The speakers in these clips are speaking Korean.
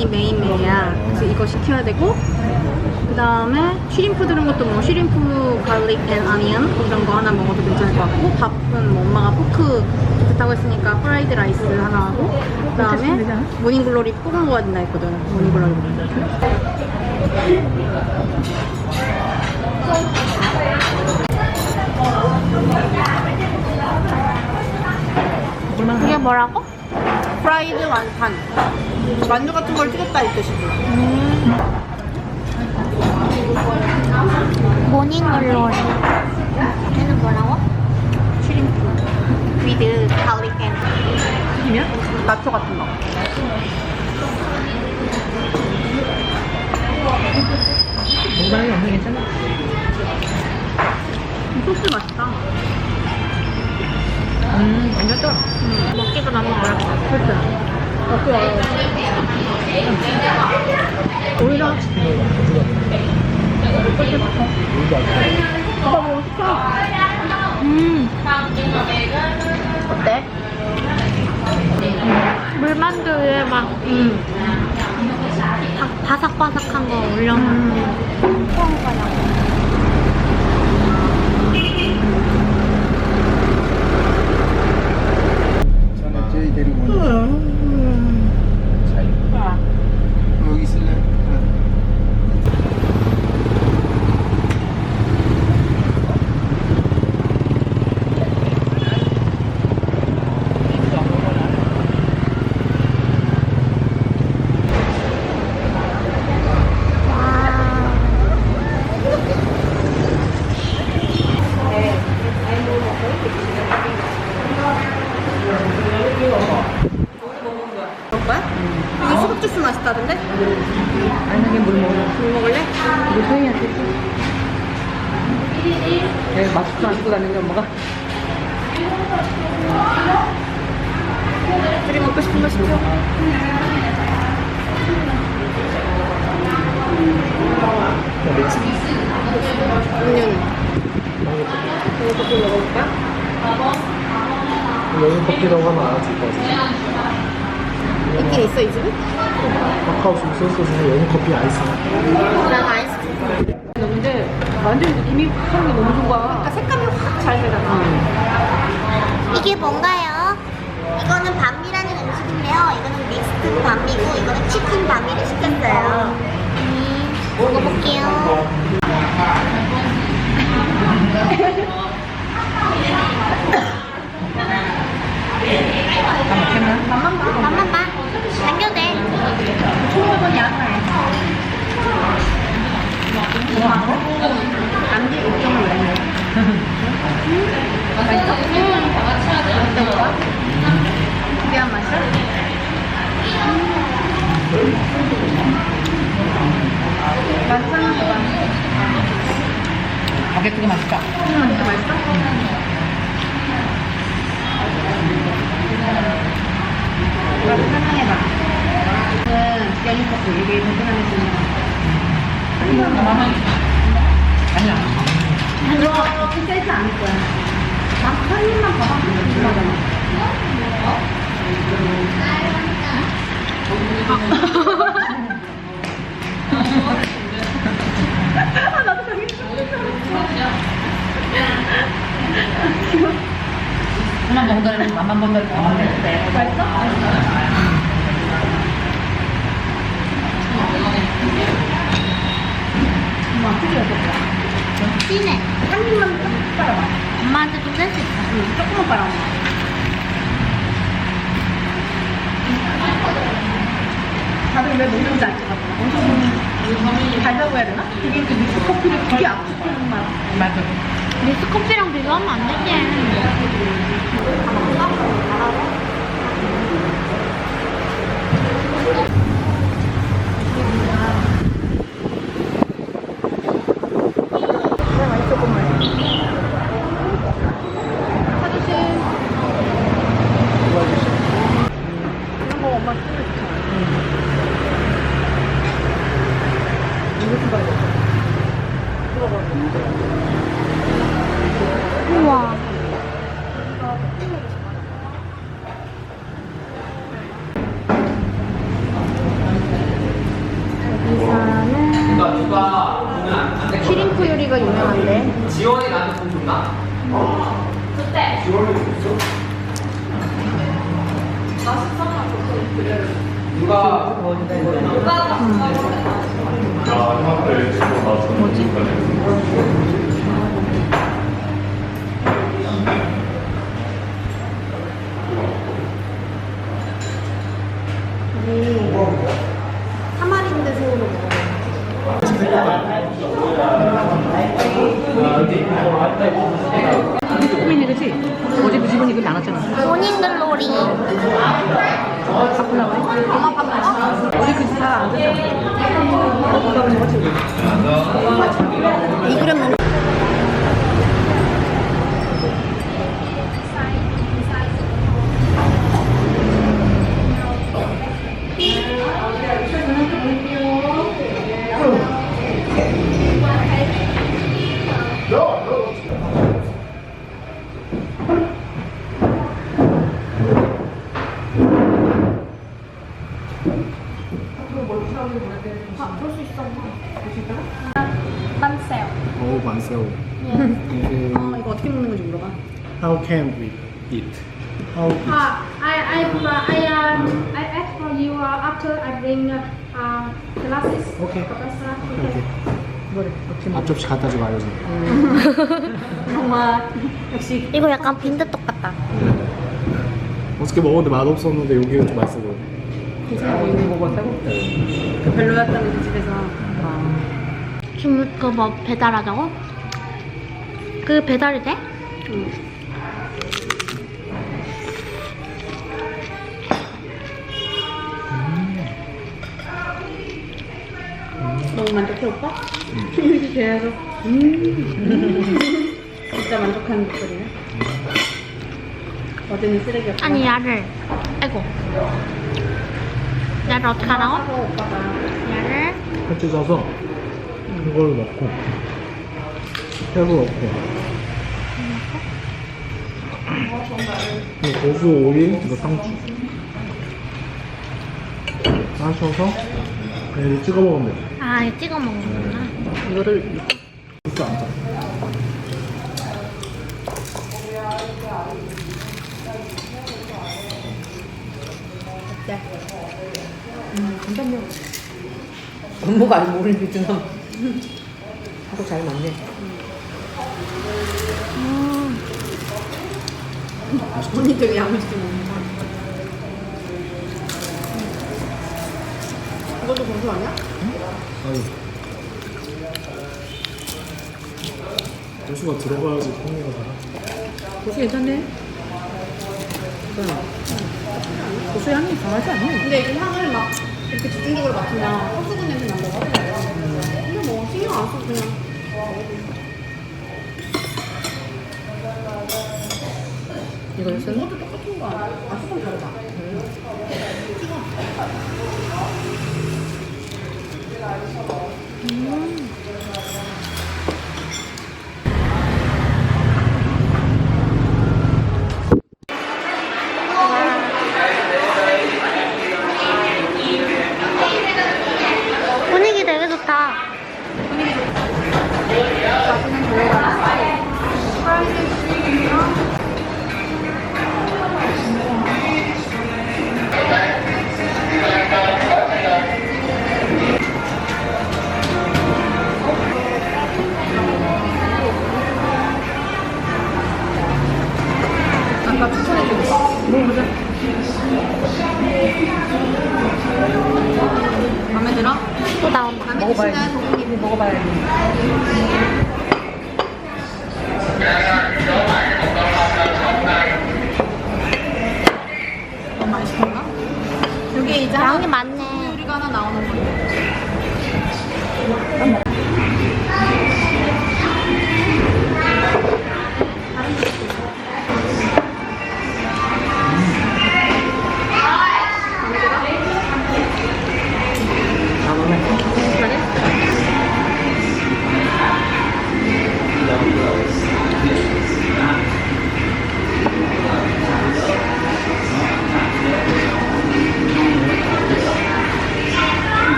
라이드 완탄이 메인 메뉴야. 그래서 이거 시켜야 되고 그 다음에 쉬림프 들은 것도 뭐 쉬림프 갈릭 앤 아니언 이런 거 하나 먹어도 괜찮을 것 같고 밥은 뭐 엄마가 포크 좋다고 했으니까 프라이드 라이스 하나 하고 그 다음에 모닝글로리 꼭 먹어야 된다 했거든. 모닝글로리. 이게 뭐라고? 프라이드 완탄 만두 같은 걸 튀겼다 이 뜻이지 모닝 글로리. 얘는 뭐라고? 슈림프 위드 갈릭 앤 튀기면? 나초 같은 거 건강이 엄청 괜찮아. 이 소스 맛있다 음, 완전 또. 먹기가 너무 어렵다 그치? 먹기 어려워 오히려 오빠 뭐 시켜? 음, 어때? 물만두 위에 막 음. 바, 삭바삭한 거 올려놓은 그런 거야. 저는 저희 데리고 오는 자 여기 있을래? 먹을 거야? 주스 맛있다던데? 아니, 물 먹어. 물 먹을래? 이거 줘. 내가 마스크 안 쓰고 다니는 엄마가. 둘이 먹고 싶은 거 시켜 음료는? 이거 커피 먹어볼까? 여기 커피라고 하면 알아줄 것 같아 있긴 있어 이 집에? 카카오 좀 써서 여기 커피 아이스 난 아이스크림 근데 완전 이미 하는 게 너무 좋아. 그러니까 색감이 확 잘 되잖아 이게 뭔가요? 이거는 반미라는 음식인데요. 이거는 믹스드 반미고 이거는 치킨 반미를 시켰어요. 음, 먹어볼게요. 맛만 봐 맛만 봐. 남겨도 돼. 총무분 야사해 남기 걱정을 왜 해? 맛있어? 어때 오빠? 특이한 맛이야? 맛있잖아 오빠 바게트가 맛있다. 음, 진짜 맛있어? 오빠 설명해봐 이거는 젤리커피 이게 베트남에 쓰는 아니야. 그렇게 세지 않을 거야 난 편리만 봐봐 궁금하잖아 한번 본다니 가만 돼. 맛있어? 엄마 특이하겠다 진해. 한 입만 딱 빨아봐 엄마한테 좀셀수 있어. 응, 조금만 빨아봐 다들 왜 먹는지 알것 같아 엄청 달다고 해야 되나? 되게 그 믹스 커피를 되게 압축하는 맛 맞아. 믹스 커피랑 비교하면 안 되지. 좀 봐야 돼우 이렇게 앞접시 갖다 주고 알려줘. 정말 역시 이거 약간 빈대떡 같다. 어저께 먹었는데 맛 없었는데 여기가 좀 맛있어 보여. 거 같다고? 그 별로였다는 그 집에서 지금 그뭐 배달하자고? 그 배달이 돼? 너무 만족해 오빠? 이렇게 계속 음. 진짜 만족하는 목소리네. 어제는 쓰레기였다. 아니 야를. 아이고. 야를 어떻게 하라고? 야를. 패치 사서 이걸 넣고 새우 넣고 이거 고수 오일 이거 상추 마셔서 얘를 찍어 먹으면 돼. 아 이거 찍어 먹는구나. 이거를 이거 안 짜. 업무가 아직 모르는 베트남 하고 잘 맞네 언니 되게 야무지게 먹는 거. 이것도 공수 아니야? 아유. 고수가 들어가야지 풍미가 나. 고수 괜찮네 고수 향이 강하지 않네 근데 이게 향을 막 이렇게 집중적으로 맡으면 헛수분 냄새 난다고 하더라고요. 근데 뭐 신경 안 써도 그냥 이걸 쓰는 이것도 똑같은 거 아니야? 아, 수분 다르다. 분 위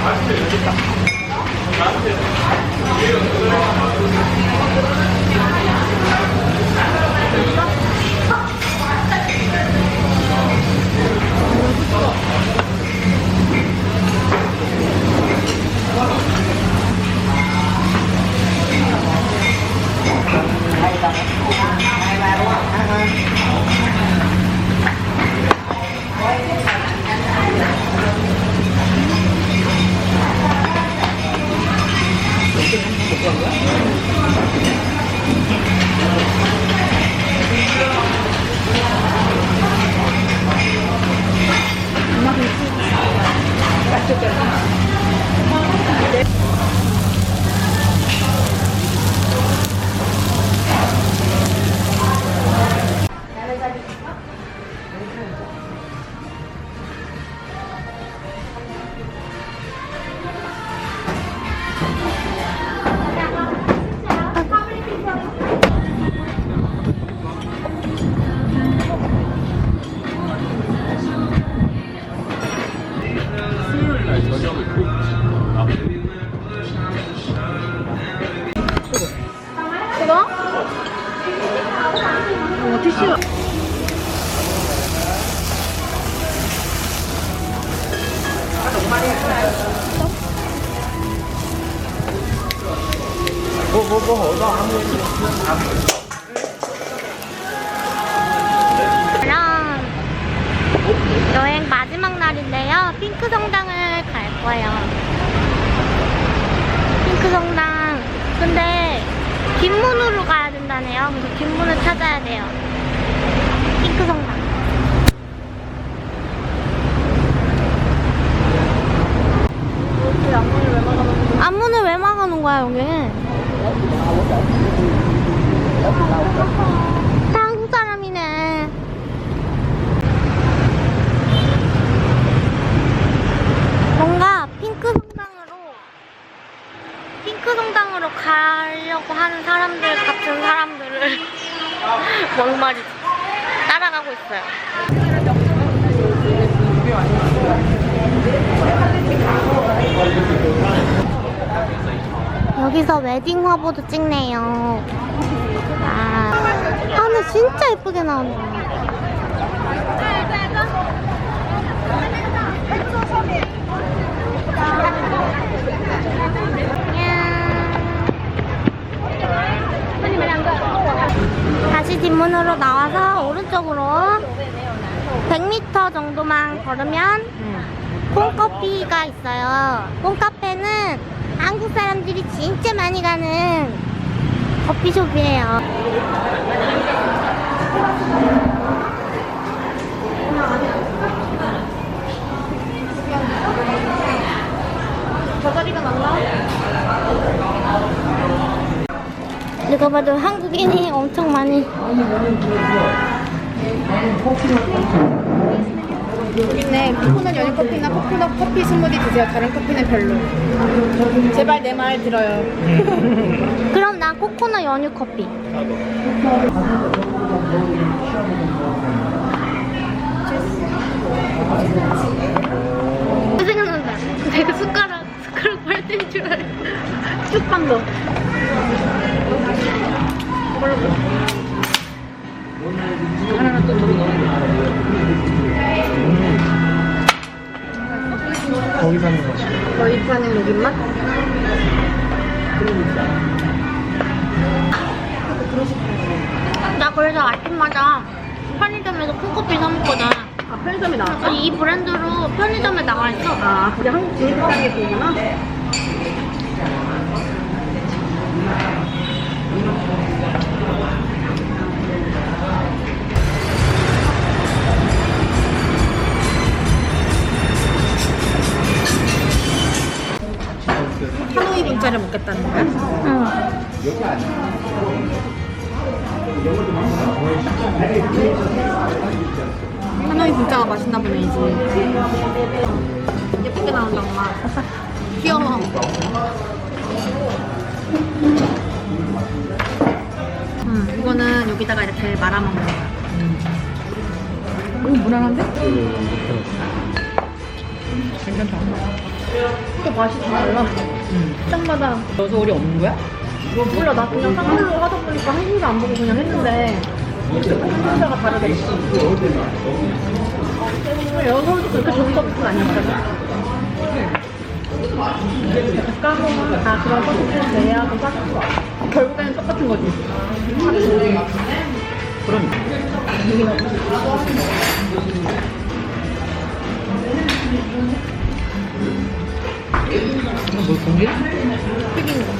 이 Thank you. 핑크 성당을 갈 거예요. 핑크 성당. 근데 뒷문으로 가야 된다네요. 그래서 뒷문을 찾아야 돼요. 핑크 성당. 앞문을 왜 막아놓은 거야, 여기? 다 한국 사람이네. 뭔가 핑크 성당으로 핑크 성당으로 가려고 하는 사람들 같은 사람들을 뭔 말이지 따라가고 있어요. 여기서 웨딩 화보도 찍네요. 아, 하늘 진짜 예쁘게 나온다. 다시 뒷문으로 나와서 오른쪽으로 100m 정도만 걸으면 콩커피가 있어요. 콩카페는 한국 사람들이 진짜 많이 가는 커피숍이에요. 저 자리가 낫나? 누가 봐도 한국인이 엄청 많이 여기 있네. 코코넛 연유 커피나 코코넛 커피 스무디 드세요. 다른 커피는 별로. 제발 내 말 들어요. 그럼 난 코코넛 연유 커피. 생각난다. 내가 숟가락 숟가락 빨대인 줄 알고. 쑥빵 도 하나는 또 거야. 거기 사는 맛이. 저희 파는 녹인 맛? 나 그래서 아침마다 편의점에서 콩커피 사 먹거든. 아, 편의점에 나왔어? 이 브랜드로 편의점에 나와 있어. 아, 그게 한국 중식당에 보구나? 하노이 분짜를 먹겠다는 거야? 응. 하노이 분짜가 맛있나 보네, 이제. 예쁘게 나온다, 엄마. 귀여워. 음, 이거는 여기다가 이렇게 말아먹는 거야. 오, 무난한데? 괜찮다. 또 맛이 다 달라. 식당마다. 너 서울이 없는 거야? 몰라, 나 그냥 쌍불로 하다 보니까 한국도 안 보고 그냥 했는데. 한국사가 다르겠어. 여서울도 그렇게 좋은 서비스는 아니었거든. 까먹어. 아, 그런 서비스는 내야도 쌌어. 결국에는 똑같은 거지. 그러니까. 이거 뭐 공개? 튀긴 거.